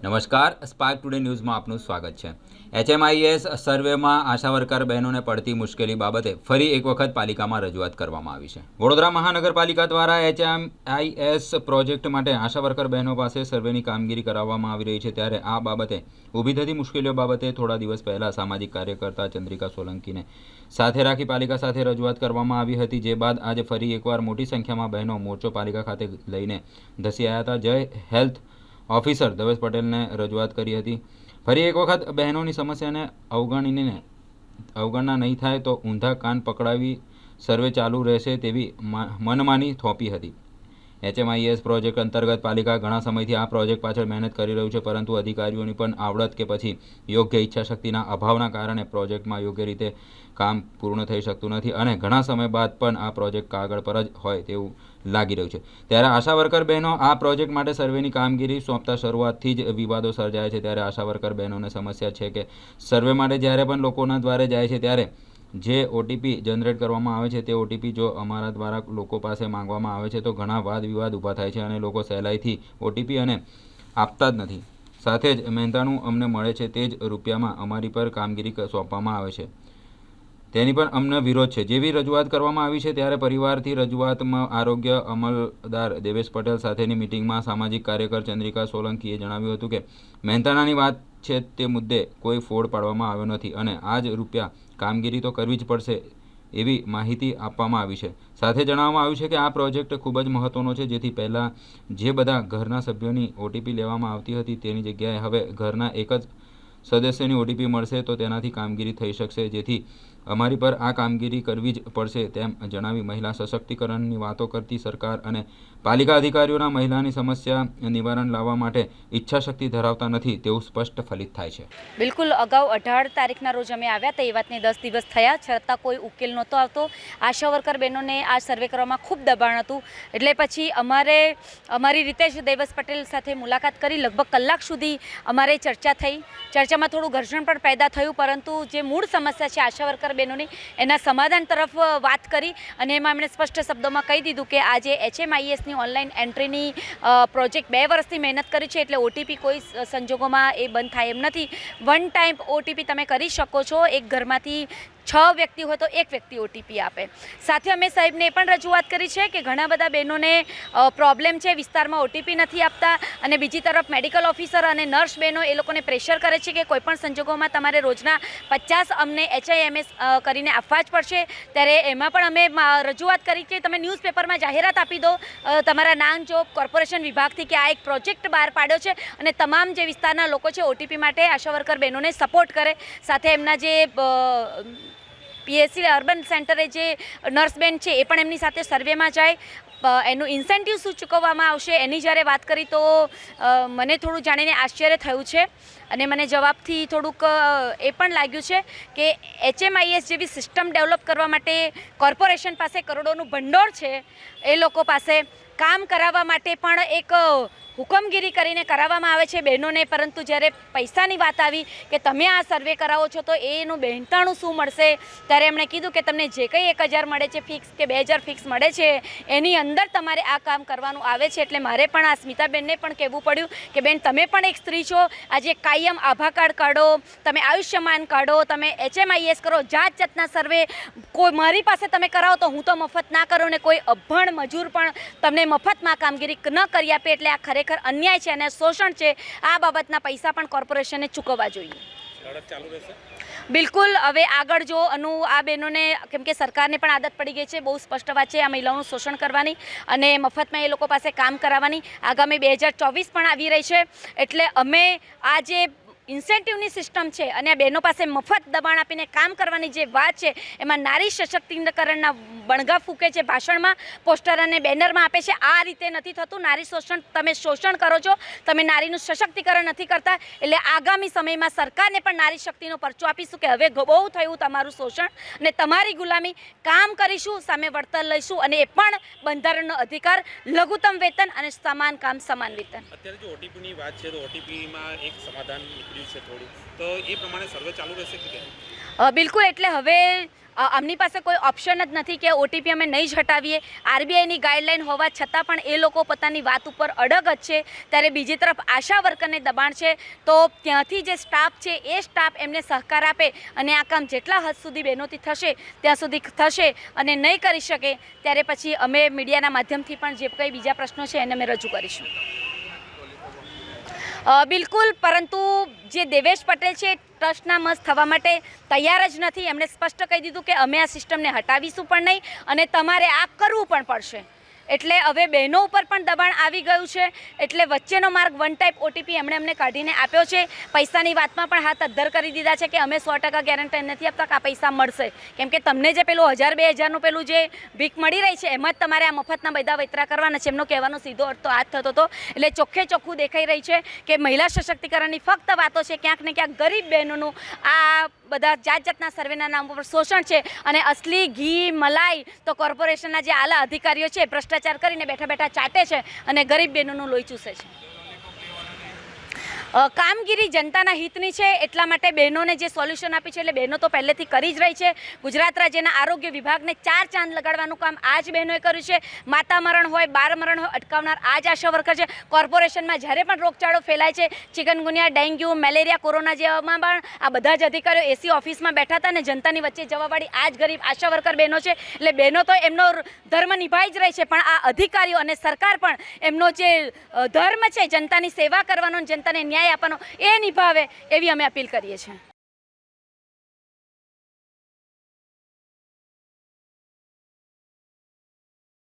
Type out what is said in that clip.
નમસ્કાર spark today ન્યૂઝમાં આપનું સ્વાગત છે. એચએમઆઈએસ સર્વેમાં આશા વર્કર બહેનોને પડતી મુશ્કેલી બાબતે ફરી એક વખત પાલિકામાં રજૂઆત કરવામાં આવી છે. વડોદરા મહાનગરપાલિકા દ્વારા એચએમઆઈએસ પ્રોજેક્ટ માટે આશા વર્કર બહેનો પાસે સર્વેની કામગીરી કરાવવામાં આવી રહી છે. ત્યારે આ બાબતે ઊભી થતી મુશ્કેલીઓ બાબતે થોડા દિવસ પહેલાં સામાજિક કાર્યકર્તા ચંદ્રિકા સોલંકીને સાથે રાખી પાલિકા સાથે રજૂઆત કરવામાં આવી હતી. જે બાદ આજે ફરી એકવાર મોટી સંખ્યામાં બહેનો મોરચો પાલિકા ખાતે લઈને ધસી આવ્યા હતા. જય હેલ્થ ઓફિસર દવેશ પટેલને રજૂઆત કરી હતી. ફરી એક વખત બહેનોની સમસ્યાને અવગણીને અવગણના નહીં થાય તો ઊંધા કાન પકડાવી સર્વે ચાલુ રહેશે તેવી મનમાની થોપી હતી. એચએમઆઈએસ પ્રોજેક્ટ અંતર્ગત પાલિકા ઘણા સમયથી આ પ્રોજેક્ટ પાછળ મહેનત કરી રહ્યું છે, પરંતુ અધિકારીઓની પણ આવડત કે પછી યોગ્ય ઈચ્છાશક્તિના અભાવના કારણે પ્રોજેક્ટમાં યોગ્ય રીતે કામ પૂર્ણ થઈ શકતું નથી અને ઘણા સમય બાદ પણ આ પ્રોજેક્ટ કાગળ પર જ હોય તેવું લાગી રહ્યું છે. ત્યારે આશા વર્કર બહેનો આ પ્રોજેક્ટ માટે સર્વેની કામગીરી સોંપતા શરૂઆતથી જ વિવાદો સર્જાય છે. ત્યારે આશા વર્કર બહેનોને સમસ્યા છે કે સર્વે માટે જ્યારે પણ લોકોના દ્વારે જાય છે, ત્યારે જે ઓટીપી જનરેટ કરવામાં આવે છે તે ઓટીપી જો અમારા દ્વારા લોકો પાસે માંગવામાં આવે છે તો ઘણા વાદ વિવાદ ઊભા થાય છે અને લોકો સહેલાઈથી ઓટીપી અને આપતા જ નથી. સાથે જ મહેનતાણું અમને મળે છે તે જ રૂપિયામાં અમારી પર કામગીરી સોંપવામાં આવે છે. તેની પણ અમને વિરોધ છે. જેવી રજૂઆત કરવામાં આવી છે ત્યારે પરિવારથી રજૂઆતમાં આરોગ્ય અમલદાર દેવેશ પટેલ સાથેની મિટિંગમાં સામાજિક કાર્યકર ચંદ્રિકા સોલંકીએ જણાવ્યું હતું કે મહેનતાણાની વાત છે તે મુદ્દે કોઈ ફોડ પાડવામાં આવ્યો નથી અને આ જ રૂપિયા કામગીરી તો કરવી જ પડશે એવી માહિતી આપવામાં આવી છે. સાથે જણાવવામાં આવ્યું છે કે આ પ્રોજેક્ટ ખૂબ જ મહત્ત્વનો છે, જેથી પહેલાં જે બધા ઘરના સભ્યોની ઓટીપી લેવામાં આવતી હતી તેની જગ્યાએ હવે ઘરના એક જ સદસ્યની ઓટીપી મળશે તો તેનાથી કામગીરી થઈ શકશે, જેથી અમારી પર આ કામગીરી કરવી જ પડશે તેમ જણાવી મહિલા સશક્તિકરણની વાતો કરતી સરકાર અને પાલિકા અધિકારીઓના મહિલાની સમસ્યા નિવારણ લાવવા માટે ઈચ્છાશક્તિ ધરાવતા નથી તેવું સ્પષ્ટ ફલિત થાય છે. બિલકુલ, અગાઉ અઢાર તારીખના રોજ અમે આવ્યા હતા, એ વાતને દસ દિવસ થયા, છતાં કોઈ ઉકેલ નહોતો આવતો. આશા વર્કર બહેનોને આ સર્વે કરવામાં ખૂબ દબાણ હતું. એટલે પછી અમારે, અમારી રીતે જ દેવસ પટેલ સાથે મુલાકાત કરી, લગભગ કલાક સુધી અમારે ચર્ચા થઈ. ચર્ચામાં થોડું ઘર્ષણ પણ પેદા થયું, પરંતુ જે મૂળ સમસ્યા છે, આશા વર્કર બહેનોની એના સમાધાન તરફ વાત કરી અને એમાં એમણે સ્પષ્ટ શબ્દોમાં કહી દીધું કે આજે એચએમઆઈએસની ઓનલાઈન એન્ટ્રીની પ્રોજેક્ટ બે વર્ષથી મહેનત કરી છે એટલે ઓટીપી કોઈ સંજોગોમાં એ બંધ થાય એમ નથી. વન ટાઈમ ઓટીપી તમે કરી શકો છો. એક ઘરમાંથી છ વ્યક્તિ હોય તો એક વ્યક્તિ ઓટીપી આપે. સાથે અમે સાહેબને એ પણ રજૂઆત કરી છે કે ઘણા બધા બહેનોને પ્રોબ્લેમ છે, વિસ્તારમાં ઓટીપી નથી આપતા અને બીજી તરફ મેડિકલ ઓફિસર અને નર્સ બહેનો એ લોકોને પ્રેશર કરે છે કે કોઈપણ સંજોગોમાં તમારે રોજના પચાસ અમને એચઆઈએમએસ કરીને આપવા જ પડશે. ત્યારે એમાં પણ અમે રજૂઆત કરી કે તમે ન્યૂઝપેપરમાં જાહેરાત આપી દો. તમારા નામ જો કોર્પોરેશન વિભાગથી કે આ એક પ્રોજેક્ટ બહાર પાડ્યો છે અને તમામ જે વિસ્તારના લોકો છે, ઓટીપી માટે આશા વર્કર બહેનોને સપોર્ટ કરે. સાથે એમના જે પીએસસી અર્બન સેન્ટરે જે નર્સબેન છે એ પણ એમની સાથે સર્વેમાં જાય. એનું ઇન્સેન્ટિવ શું ચૂકવવામાં આવશે એની જ્યારે વાત કરી તો મને થોડું જાણીને આશ્ચર્ય થયું છે અને મને જવાબથી થોડુંક એ પણ લાગ્યું છે કે એચએમઆઈએસ જેવી સિસ્ટમ ડેવલપ કરવા માટે કોર્પોરેશન પાસે કરોડોનું ભંડોળ છે એ લોકો પાસે. કામ કરાવવા માટે પણ એક હુકમગીરી કરીને કરાવવામાં આવે છે બહેનોને. પરંતુ જ્યારે પૈસાની વાત આવી કે તમે આ સર્વે કરાવો છો, તો એનું બહેનતાણું શું મળશે? ત્યારે એમણે કીધું કે તમને જે કંઈ એક હજાર મળે છે, ફિક્સ કે બે હજાર ફિક્સ મળે છે, એની અંદર તમારે આ કામ કરવાનું આવે છે. એટલે મારે પણ આ સ્મિતાબેનને પણ કહેવું પડ્યું કે, બેન, તમે પણ એક સ્ત્રી છો. આજે કાયમ આભા કાર્ડ કાઢો, તમે આયુષ્યમાન કાઢો, તમે એચએમઆઈએસ કરો જાત જાતના સર્વે. કોઈ મારી પાસે તમે કરાવો તો હું તો મફત ના કરું ને કોઈ અભણ મજૂર પણ તમને મફતમાં કામગીરી ન કરી આપે એટલે આ ખરેખર અન્યાય છે અને શોષણ છે. આ બાબતના પૈસા પણ કોર્પોરેશને ચૂકવવા જોઈએ. બિલકુલ. હવે આગળ જો અનુ આ બહેનોને કેમ કે સરકારને પણ આદત પડી ગઈ છે બહુ સ્પષ્ટ વાત છે આ મહિલાઓનું શોષણ કરવાની અને મફતમાં એ લોકો પાસે કામ કરાવવાની. આગામી બે હજાર ચોવીસ પણ આવી રહી છે. એટલે અમે આ જે ઇન્સેન્ટિવની સિસ્ટમ છે અને આ બહેનો પાસે મફત દબાણ આપીને કામ કરવાની જે વાત છે, એમાં નારી સશક્તિકરણના બણગા ફૂંકે છે ભાષણમાં, પોસ્ટર અને બેનરમાં આપે છે. આ રીતે નથી થતું. નારી શોષણ, તમે શોષણ કરો છો. તમે નારીનું સશક્તિકરણ નથી કરતા. એટલે આગામી સમયમાં સરકારને પણ નારી શક્તિનો પરચો આપીશું કે હવે બહુ થયું તમારું શોષણ અને તમારી ગુલામી. કામ કરીશું, સામે વળતર લઈશું અને એ પણ બંધારણનો અધિકાર, લઘુત્તમ વેતન અને સમાન કામ, સમાન વેતન. અત્યારે જો ઓટીપીની વાત છે, તો ઓટીપીમાં એક સમાધાન નીકળ્યું છે થોડી. તો એ પ્રમાણે સર્વે ચાલુ રહેશે કે બિલકુલ, એટલે હવે આમની પાસે કોઈ ઓપ્શન જ નથી કે ઓટીપી અમે નહીં જ હટાવીએ. આરબીઆઈની ગાઈડલાઇન હોવા છતાં પણ એ લોકો પોતાની વાત ઉપર અડગ જ છે. ત્યારે બીજી તરફ આશા વર્કરને દબાણ છે. તો ત્યાંથી જે સ્ટાફ છે, એ સ્ટાફ એમને સહકાર આપે અને આ કામ જેટલા હદ સુધી બહેનોથી થશે, ત્યાં સુધી થશે અને નહીં કરી શકે, ત્યારે પછી અમે મીડિયાના માધ્યમથી પણ જે કંઈ બીજા પ્રશ્નો છે એને અમે રજૂ કરીશું. બિલકુલ, પરંતુ જે દેવેશ પટેલ છે, ટ્રસ્ટના મસ્ત થવા માટે તૈયાર જ નથી. એમણે સ્પષ્ટ કહી દીધું કે અમે આ સિસ્ટમને હટાવીશું પણ નહીં અને તમારે આ કરવું પણ પડશે. એટલે હવે બહેનો ઉપર પણ દબાણ આવી ગયું છે. એટલે વચ્ચેનો માર્ગ વન ટાઈપ ઓટીપી એમણે અમને કાઢીને આપ્યો છે. પૈસાની વાતમાં પણ હાથ અદ્ધર કરી દીધા છે કે અમે સો ટકા ગેરંટી નથી આપતા કે આ પૈસા મળશે. કેમ કે તમને જે પેલું હજાર બે હજારનું પેલું જે ભીખ મળી રહી છે, એમાં જ તમારે આ મફતના બધા વૈતરા કરવાના છે. એમનો કહેવાનો સીધો અર્થ તો આ થતો હતો. એટલે ચોખ્ખે ચોખ્ખું દેખાઈ રહી છે કે મહિલા સશક્તિકરણની ફક્ત વાતો છે ક્યાંક ને ક્યાંક ગરીબ બહેનોનું આ બધા જાત જાતના સર્વેના નામ ઉપર શોષણ છે અને અસલી ઘી, મલાઈ તો કોર્પોરેશનના જે આલા અધિકારીઓ છે ભ્રષ્ટાચાર કરીને બેઠા બેઠા ચાટે છે અને ગરીબ બહેનોનું લોહી ચૂસે છે. કામગીરી જનતાના હિતની છે, એટલા માટે બહેનોને જે સોલ્યુશન આપી છે, એટલે બહેનો તો પહેલેથી કરી જ રહી છે. ગુજરાત રાજ્યના આરોગ્ય વિભાગને ચાર ચાંદ લગાડવાનું કામ આ જ બહેનોએ કર્યું છે. માતા મરણ હોય બાર મરણ હોય, અટકાવનાર આ જ આશા વર્કર છે. કોર્પોરેશનમાં જ્યારે પણ રોગચાળો ફેલાય છે, ચિકનગુનિયા, ડેન્ગ્યુ, મેલેરિયા, કોરોના જેવામાં પણ આ બધા જ અધિકારીઓ એસી ઓફિસમાં બેઠા હતા અને જનતાની વચ્ચે જવાવાળી આ જ ગરીબ આશા વર્કર બહેનો છે. એટલે બહેનો તો એમનો ધર્મ નિભાઈ જ રહી છે, પણ આ અધિકારીઓ અને સરકાર પણ એમનો જે ધર્મ છે, જનતાની સેવા કરવાનો જનતાને જનતાને ન્યાય આપવાનો એ નિભાવે એવી અમે અપીલ કરીએ છીએ.